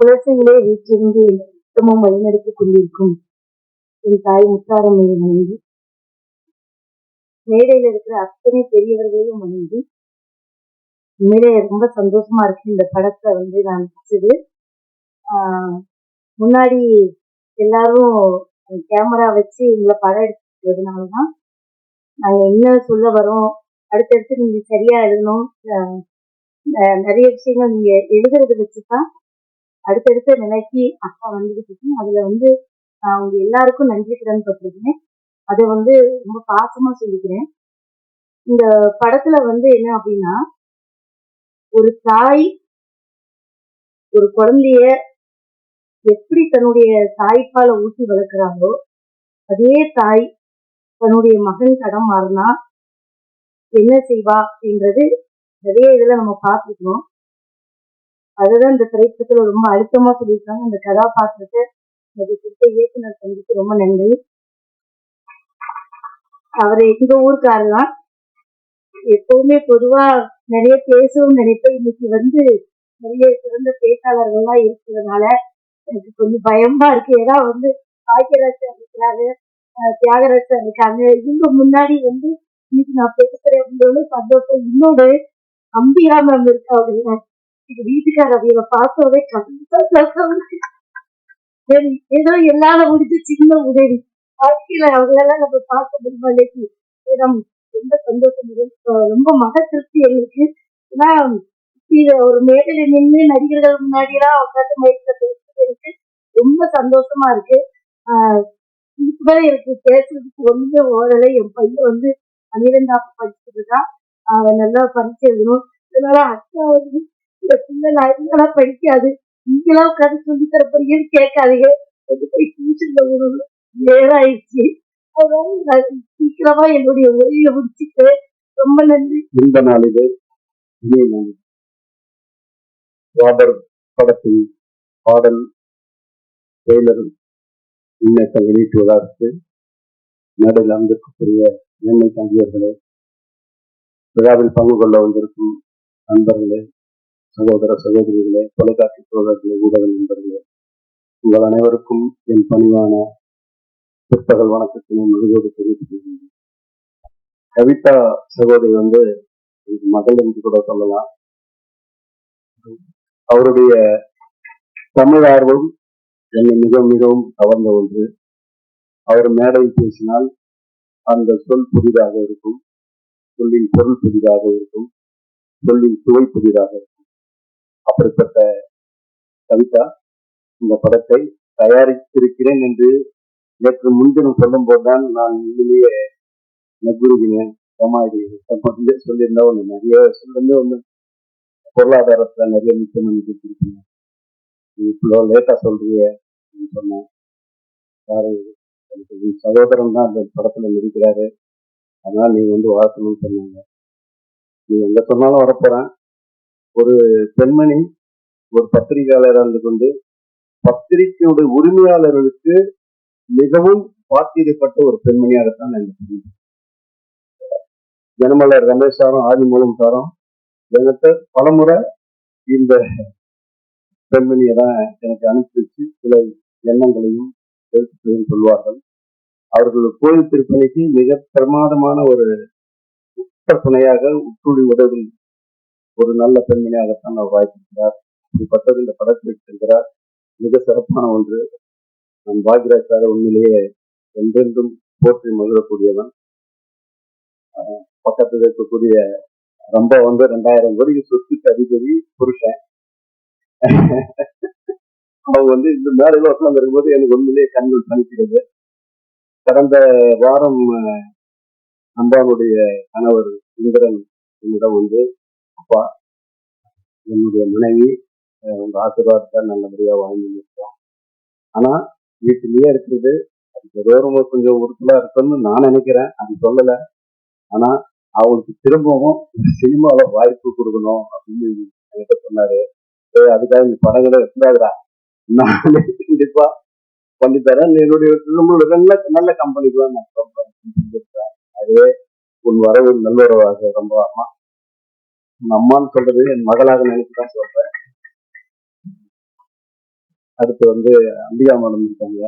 குலசைகளே வீற்றிருந்து சுத்தமும் வழிநடத்திக் கொண்டிருக்கும் என் தாய் முத்தாரம்மையை வணங்கி மேடையில் இருக்கிற அத்தனை பெரியவர்களையும் வணங்கி உண்மையிலே ரொம்ப சந்தோஷமா இருக்கு. இந்த படத்தை வந்து நான் நடிச்சது. முன்னாடி எல்லாரும் கேமரா வச்சு எங்களை படம் எடுத்துக்கிறதுனாலதான் நாங்கள் என்ன சொல்ல வரோம் அடுத்தடுத்து நீங்கள் சரியா எழுதணும் நிறைய விஷயங்கள் நீங்க எழுதுறத வச்சுதான் அடுத்தடுத்த நிலைக்கு அப்பா வந்துகிட்டு இருக்கு அதுல வந்து நான் அவங்க எல்லாருக்கும் நன்றி கடன் பட்டிருக்கேன் அதை வந்து ரொம்ப பாசமா சொல்லிக்கிறேன். இந்த படத்துல வந்து என்ன அப்படின்னா ஒரு தாய் ஒரு குழந்தைய எப்படி தன்னுடைய தாய்ப்பாலை ஊட்டி வளர்க்குறாங்களோ அதே தாய் தன்னுடைய மகன் கடன் மாறினா என்ன செய்வா அப்படின்றது நிறைய இதுல நம்ம பார்த்துருக்கோம். அதுதான் இந்த திரைப்படத்துல ரொம்ப அழுத்தமா சொல்லியிருக்காங்க. அந்த கதாபாத்திரத்தை அது கொடுத்த இயக்குனர் தம்பிக்கு ரொம்ப நன்றி. அவர் எங்க ஊருக்காரர் தான் எப்பவுமே பொதுவா நிறைய பேசவும் நினைப்பேன். இன்னைக்கு வந்து நிறைய சிறந்த பேச்சாளர்கள்லாம் இருக்கிறதுனால எனக்கு கொஞ்சம் பயமா இருக்கு. ஏன்னா வந்து பாக்கியராஜர் இருக்கிறாரு அஹ் தியாகராஜர் இருக்காங்க. இவங்க முன்னாடி வந்து இன்னைக்கு நான் பேசுறேன். சந்தோஷம். இன்னொரு அம்பிகா மேம் இருக்கா அப்படின்னா எங்க வீட்டுக்கார அவியலை பார்த்தோடனே கண்டிப்பா சரி ஏதோ என்னால முடிஞ்ச சின்ன உதவி. வாழ்க்கையில அவங்களெல்லாம் நம்ம பார்க்க முடியும் ரொம்ப சந்தோஷம். ரொம்ப மக திருப்தி எங்களுக்கு. ஏன்னா இது ஒரு மேடையில நின்று நடிகர்கள் முன்னாடி எல்லாம் உட்காந்து மைக்ல பேசுறது எனக்கு ரொம்ப சந்தோஷமா இருக்கு. ஆஹ் இதுக்குதான் எனக்கு பேசுறதுக்கு ஒண்ணுமே ஓரளவு என் பையன் வந்து பன்னிரெண்டாப்பு படிச்சுட்டு இருக்கான். அவன் நல்லா பரிசு எழுதணும். இதனால அக்கா வந்து இந்த பிள்ளை நான் படிக்காது? நீங்களா உட்காந்து சொல்லி தரப்பீங்கன்னு கேட்காதீங்க. கொண்டு போய் டியூஷன்ல விடணும். நேராயிடுச்சு ஆயிடுச்சு அதனால நான் சீக்கிரமா என்னுடைய உரையை முடிச்சுட்டு ரொம்ப நன்றி. இந்த நாளிலே இனிய நாள் ராபர் படத்தின் பாடல் டெய்லர் முன்னேற்றம் வெளியிட்டுவதற்கு நடுவில் அமர்ந்திருக்கக்கூடிய எண்ணெய் தங்கியவர்களே விழாவில் பங்கு கொள்ள வந்திருக்கும் நண்பர்களே சகோதர சகோதரிகளே தொலைக்காட்சி தோழர்களே ஊடக நண்பர்களே உங்கள் அனைவருக்கும் என் பணிவான பிற்பகல் வணக்கத்தினை மகிழ்வோடு தெரிவித்துக் கவிதா சகோதரி வந்து மகள் என்று கூட சொல்லலாம். அவருடைய தமிழ் ஆர்வம் என்னை மிக மிகவும் கவர்ந்த ஒன்று. அவர் மேடையில் பேசினால் அந்த சொல் புதிதாக இருக்கும் சொல்லின் பொருள் புதிதாக இருக்கும் சொல்லின் சுவை புதிதாக இருக்கும். அப்படிப்பட்ட கவிதா இந்த படத்தை தயாரித்திருக்கிறேன் என்று நேற்று முன்தினம் சொல்லும் போதுதான் நான் உண்மையிலேயே நகுருகினேன் சமாளி வந்து சொல்லியிருந்தா ஒன்று நிறைய சொல்லிருந்து ஒன்று பொருளாதாரத்துல நிறைய முக்கியம் கொடுத்துருக்கீங்க நீ இவ்வளோ லேட்டா சொல்றிய அப்படின்னு சொன்னேன். யாரு? எனக்கு சகோதரன் தான் அந்த படத்துல இருக்கிறாரு அதனால நீ வந்து வாழ்த்தணும்னு சொன்னாங்க. நீ எங்க சொன்னாலும் வரப்போறேன். ஒரு பெண்மணி ஒரு பத்திரிகையாளராக இருந்து கொண்டு பத்திரிகையோட உரிமையாளர்களுக்கு மிகவும் பாத்திரப்பட்ட ஒரு பெண்மணியாகத்தான் நான் இந்த பெண்மணி ஜனமலர் ரமேஷ் சாரும் ஆதிமூலம் சாரும் என்கிட்ட பலமுறை இந்த பெண்மணியை தான் எனக்கு அனுப்பி வச்சு சில எண்ணங்களையும் எழுத்துக்களையும் சொல்வார்கள் அவர்கள் கோயில் திருப்பணிக்கு மிக பிரமாதமான ஒரு உற்ற துணையாக உற்றுழி உதவி ஒரு நல்ல பெண்மணியாகத்தான் அவர் வாய்ப்பிருக்கிறார் இப்படிப்பட்டவர் இந்த படத்தில் செல்கிறார் மிக சிறப்பான ஒன்று. நான் பாக்யராஜ் உண்மையிலேயே என்றென்றும் போற்றி மகிழக்கூடியவன். பக்கத்தில் இருக்கக்கூடிய ரொம்ப வந்து ரெண்டாயிரம் கோடிக்கு சொத்துக்கு அதிபதி புருஷன். அவங்க வந்து இந்த மேடையில உட்கார்ந்து இருக்கும்போது எனக்கு உண்மையிலேயே கண்கள் தனிக்கிறது கடந்த வாரம் அம்பாவுடைய கணவர் இந்திரன் என்னிடம் வந்து அப்பா என்னுடைய மனைவி உங்கள் உங்க ஆசீர்வாதத்தை நல்லபடியா வாழ்ந்து இருக்கோம் ஆனா வீட்டிலேயே இருக்கிறது அதுக்கு ரோரமா கொஞ்சம் உறுத்தலா இருக்குன்னு நான் நினைக்கிறேன். அது சொல்லல. ஆனா அவளுக்கு திரும்பவும் சினிமாவில் வாய்ப்பு கொடுக்கணும் அப்படின்னு என்கிட்ட சொன்னாரு. அதுக்காக நீ படங்களை எடுத்துடாதுடா. நான் கண்டிப்பா பண்ணித்தரேன் என்னுடைய நம்மளோட நல்ல நல்ல கம்பெனிக்கு தான் நான் சொல்றேன் அதுவே உன் வரவு நல்லுறவாக ரொம்ப அம்மா உன் அம்மான்னு சொல்றது என் மகளாக நினைச்சுதான் சொல்றேன். அடுத்து வந்து அம்பிகா மேடம் இருக்காங்க.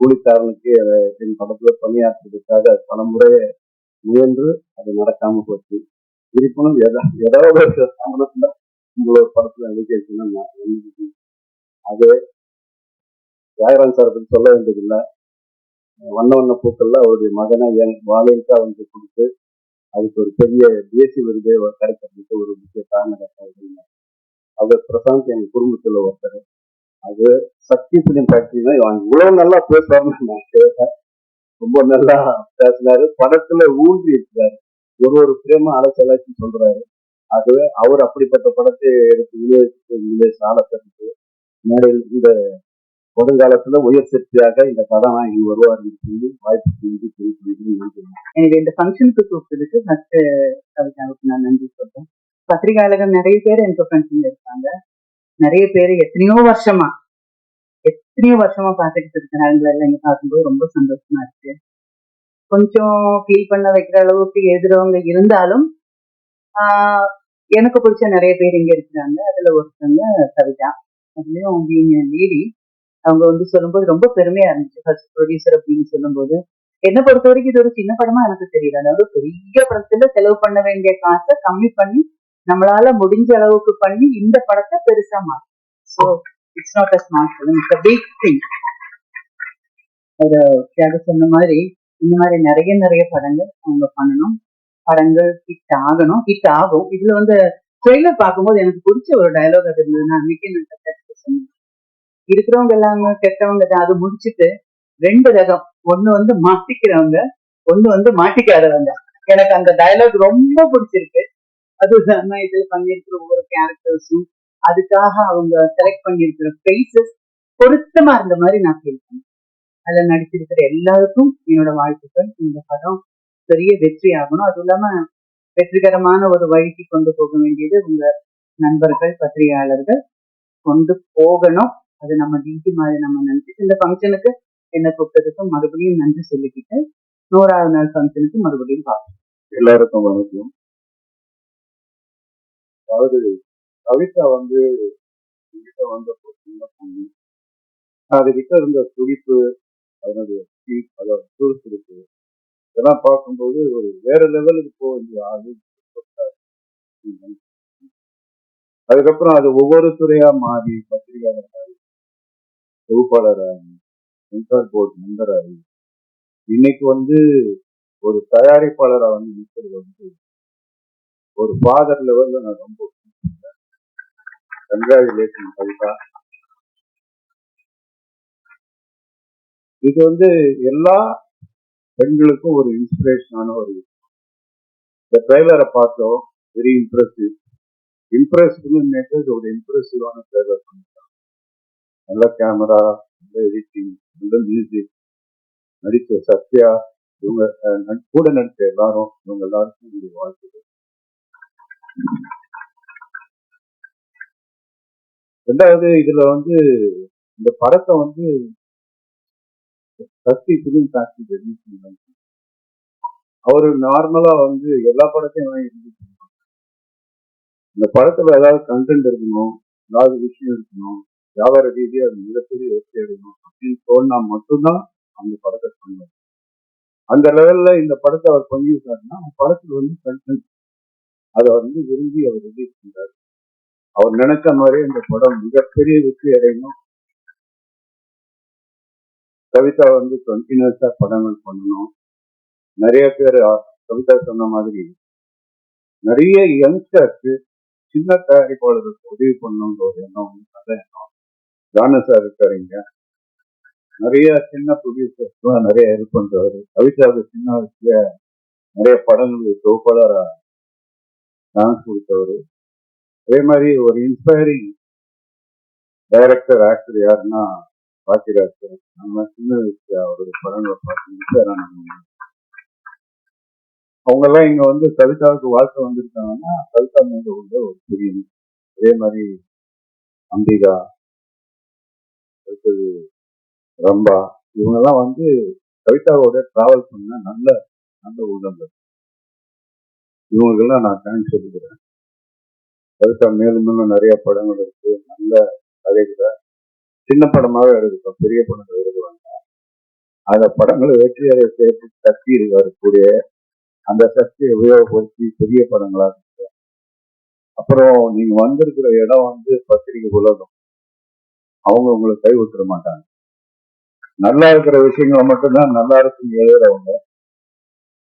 கூலிக்காரனுக்கு அதை என் படத்துல பணியாற்றுறதுக்காக பல முறை முயன்று அது நடக்காம போச்சு. இருப்பினும் எதா ஏதாவது ஒரு சம்பளத்துல உங்களோட படத்துல நடிக்க நான் நினைக்கிறேன். அது தியாகராஜ் சார் பற்றி சொல்ல வேண்டியதில்லை. வண்ண வண்ண பூக்கள்ல அவருடைய மகனை என் வாழைக்கா வந்து கொடுத்து அதுக்கு ஒரு பெரிய தேசிய விருதே கிடைக்கிறதுக்கு ஒரு முக்கிய காரணம் அவர் பிரசாந்த் எங்கள் குடும்பத்துல ஒருத்தர். அது சக்தி பிலிம் ஃபேக்டரினா இவன் இவ்வளவு நல்லா பேசுவார்னு நான் கேட்டேன் ரொம்ப நல்லா பேசினாரு. படத்துல ஊன்றி இருக்கிறாரு. ஒரு ஒரு பிரேம அலசலாச்சு சொல்றாரு. அதுவே அவர் அப்படிப்பட்ட படத்தை எடுத்து விநியோகித்து சாலத்திற்கு மேடையில் இந்த வருங்காலத்துல உயர் சக்தியாக இந்த கதாநாயகி வருவார் என்று சொல்லி வாய்ப்பு செஞ்சு எனக்கு இந்த ஃபங்க்ஷனுக்கு கூப்பிட்டதுக்கு ஃபர்ஸ்ட் கவிதாவுக்கு நான் நன்றி சொல்றேன். பத்திரிகையாளர்கள் நிறைய பேர் எனக்கு ஃப்ரெண்ட்ஸுங்க இருக்காங்க. நிறைய பேர் எத்தனையோ வருஷமா எத்தனையோ வருஷமா பார்த்துக்கிட்டு இருக்கிறாங்க இங்க பார்க்கும்போது ரொம்ப சந்தோஷமா இருக்கு. கொஞ்சம் ஃபீல் பண்ண வைக்கிற அளவுக்கு எழுதுறவங்க இருந்தாலும் ஆஹ் எனக்கு பிடிச்ச நிறைய பேர் இங்க இருக்கிறாங்க. அதுல ஒருத்தவங்க கவிதா. அதுலயும் பீங் லேடி அவங்க வந்து சொல்லும்போது ரொம்ப பெருமையா இருந்துச்சு. ஃபர்ஸ்ட் ப்ரொடியூசர் அப்படின்னு சொல்லும்போது. என்ன பொறுத்த வரைக்கும் இது ஒரு சின்ன படமா எனக்கு தெரியல. அதாவது பெரிய படத்துல செலவு பண்ண வேண்டிய காசை கம்மி பண்ணி நம்மளால முடிஞ்ச அளவுக்கு பண்ணி இந்த படத்தை பெருசா மாறும் so it's not a smart film it's a big thing ஒரு தியாக சொன்ன மாதிரி இந்த மாதிரி நிறைய நிறைய படங்கள் அவங்க பண்ணணும். படங்கள் ஹிட் ஆகணும். ஹிட் ஆகும். இதுல வந்து ட்ரெய்லர் பார்க்கும்போது எனக்கு பிடிச்ச ஒரு டயலாக் அது இருந்தது நான் சொன்னேன் இருக்கிறவங்க எல்லாமே கெட்டவங்க தான். அது முடிச்சிட்டு ரெண்டு ரகம். ஒண்ணு வந்து மாட்டிக்கிறவங்க ஒண்ணு வந்து மாட்டிக்காதவங்க. எனக்கு அந்த டயலாக் ரொம்ப பிடிச்சிருக்கு. அது நம்ம இதுல பண்ணியிருக்கிற ஒவ்வொரு கேரக்டர்ஸும் அதுக்காக அவங்க செலக்ட் பண்ணியிருக்கிற ஃபேஸஸ் பொருத்தமா இருந்த மாதிரி நான் ஃபீல் பண்ணேன். அதுல நடிச்சிருக்கிற எல்லாருக்கும் என்னோட வாழ்த்துக்கள். இந்த படம் பெரிய வெற்றி ஆகணும். அதுவும் இல்லாம வெற்றிகரமான ஒரு வழிக்கு கொண்டு போக வேண்டியது உங்க நண்பர்கள் பத்திரிகையாளர்கள் கொண்டு போகணும். அது நம்ம டியூட்டி மாதிரி நம்ம நினைச்சிட்டு இந்த ஃபங்க்ஷனுக்கு என்ன கூப்பிட்டதுக்கு மறுபடியும் நன்றி சொல்லிக்கிட்டு நூறாவது நாள் ஃபங்க்ஷனுக்கு மறுபடியும் பார்க்கணும் எல்லாருக்கும் வணக்கம். அதாவது கவிதா வந்து என்கிட்ட வந்த சின்ன பொண்ணு. அதுகிட்ட இருந்த துடிப்பு அதனுடைய speed, அதோட சுறுசுறுப்பு இதெல்லாம் பார்க்கும்போது ஒரு வேற லெவலுக்கு போக வேண்டிய ஆளு அதுக்கப்புறம் அது ஒவ்வொரு துறையா மாறி பத்திரிகையாளராகி தொகுப்பாளராகி சென்சார் போர்டு மெம்பராக இன்னைக்கு வந்து ஒரு தயாரிப்பாளராக வந்து இருக்கிறது வந்து ஒரு ஃபாதர் லெவல்ல நான் ரொம்ப கங்க்ராச்சுலேஷன் கவிதா இது வந்து எல்லா பெண்களுக்கும் ஒரு இன்ஸ்பிரேஷனான ஒரு விஷயம் இந்த ட்ரெய்லரை பார்த்தோம் வெரி இம்ப்ரெசிவ் இம்ப்ரெசிவ்னு மேக்கர்ஸ் ஒரு இம்ப்ரெசிவான ட்ரெய்லர் நல்ல கேமரா நல்ல எடிட்டிங் நல்ல மியூசிக் நடித்த சத்யா இவங்க கூட நடித்த எல்லாரும் இவங்க எல்லாருக்கும் என்னுடைய வாழ்த்துக்கள். ரெண்டாவது இதுல வந்து இந்த படத்தை வந்து சக்தி பிலிம் ஃபேக்டரி ரிலீஸ் பண்ணாங்க. அவர் நார்மலா வந்து எல்லா படத்தையும் வாங்கி இந்த படத்துல ஏதாவது கண்டென்ட் இருக்கணும் ஏதாவது விஷயம் இருக்கணும் வியாபார ரீதியா அது மிகப்பெரிய வெற்றி அடையணும் அப்படின்னு தோணுனா மட்டும்தான் அந்த படத்தை பண்ணுவார் அந்த லெவல்ல இந்த படத்தை அவர் பண்ணியிருக்காருன்னா அந்த படத்துல வந்து கண்டென்ட் அதை வந்து விரும்பி அவர் ரிலீஸ் பண்றாரு. அவர் நினைச்ச மாதிரி இந்த படம் மிகப்பெரிய வெற்றி அடையணும். கவிதா வந்து கண்டினியூஸா படங்கள் பண்ணணும். நிறைய பேர் கவிதா சொன்ன மாதிரி நிறைய யங்ஸ்டர்ஸ் சின்ன தயாரிப்பாளர்களுக்கு உதவி பண்ணணுன்ற ஒரு எண்ணம் வந்து நல்ல எண்ணம். ஜான சார் இருக்காருங்க. நிறைய சின்ன ப்ரொடியூசர்ஸ்லாம் நிறைய ஹெல்ப் பண்றவர் கவிதாவுக்கு சின்ன வயசுல நிறைய படங்களுக்கு தொகுப்பாளரா டான்ஸ் கொடுத்தவர். அதே மாதிரி ஒரு இன்ஸ்பைரிங் டைரக்டர் ஆக்டர் யாருன்னா பாக்கியராஜ் சார். நம்ம சின்ன வயசுல அவருடைய படங்களை பார்த்து inspire ஆனவங்க. அவங்க எல்லாம் இங்க வந்து கவிதாவுக்கு வாழ்க்கை வந்திருக்காங்கன்னா கவிதா மேல உள்ள ஒரு பெரிய அதே மாதிரி அம்பிகா அடுத்தது ரம்பா. இவங்கெல்லாம் வந்து கவிதாவோட டிராவல் பண்ண நல்ல நல்ல உள்ளங்கள் இவங்களுக்கெல்லாம் நான் தேங்க்ஸ் சொல்லிக்கிறேன். கவிதா மேலும் மேலும் நிறைய படங்கள் இருக்கு. நல்ல கதைகளை. சின்ன படமாக எடுக்கட்டும் பெரிய படங்கள் எடுக்க அந்த படங்களை வெற்றியடை சேர்த்து சக்தி இருக்கக்கூடிய அந்த சக்தியை உபயோகப்படுத்தி பெரிய படங்களா இருக்கு. அப்புறம் நீங்க வந்திருக்கிற இடம் வந்து பத்திரிகை உலகம். அவங்க உங்களை கை மாட்டாங்க. நல்லா இருக்கிற விஷயங்களை மட்டும்தான் நல்லா இருக்குன்னு எழுதுறவங்க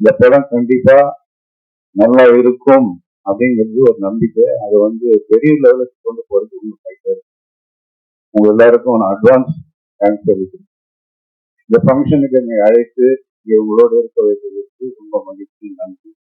இந்த படம் கண்டிப்பா நல்லா இருக்கும் அப்படிங்கிறது ஒரு நம்பிக்கை. அதை வந்து பெரிய லெவலுக்கு கொண்டு போறது உங்க கையில இருக்கு உங்க எல்லாருக்கும் நான் அட்வான்ஸ் தேங்க்ஸ் சொல்லிக்கிறேன் இந்த ஃபங்க்ஷனுக்கு என்னை அழைத்து இங்கே உங்களோட இருக்க வைத்ததற்கு ரொம்ப மகிழ்ச்சி நன்றி.